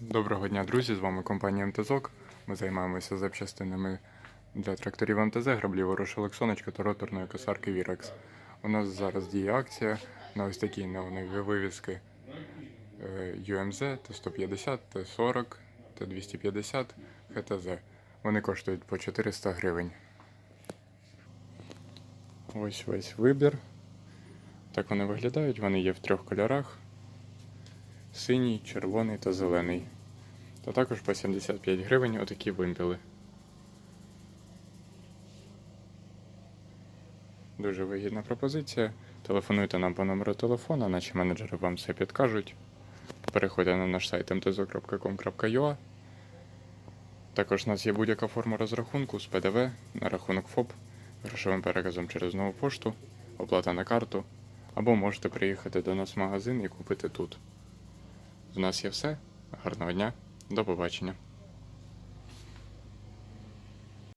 Доброго дня, друзі! З вами компанія МТЗОК. Ми займаємося запчастинами для тракторів МТЗ, граблі ворошилок сонечка та роторної косарки Вірекс. У нас зараз діє акція на ось такі неонові вивіски UMZ Т150, Т40, Т250, ХТЗ. Вони коштують по 400 гривень. Ось весь вибір. Так вони виглядають. Вони є в трьох кольорах: синій, червоний та зелений. Та також по 75 гривень отакі вимпіли. Дуже вигідна пропозиція. Телефонуйте нам по номеру телефона, наші менеджери вам все підкажуть. Переходьте на наш сайт mtzo.com.ua. Також у нас є будь-яка форма розрахунку з ПДВ на рахунок ФОП, грошовим переказом через нову пошту, оплата на карту, або можете приїхати до нас в магазин і купити тут. Нас є все. Гарного дня, до побачення.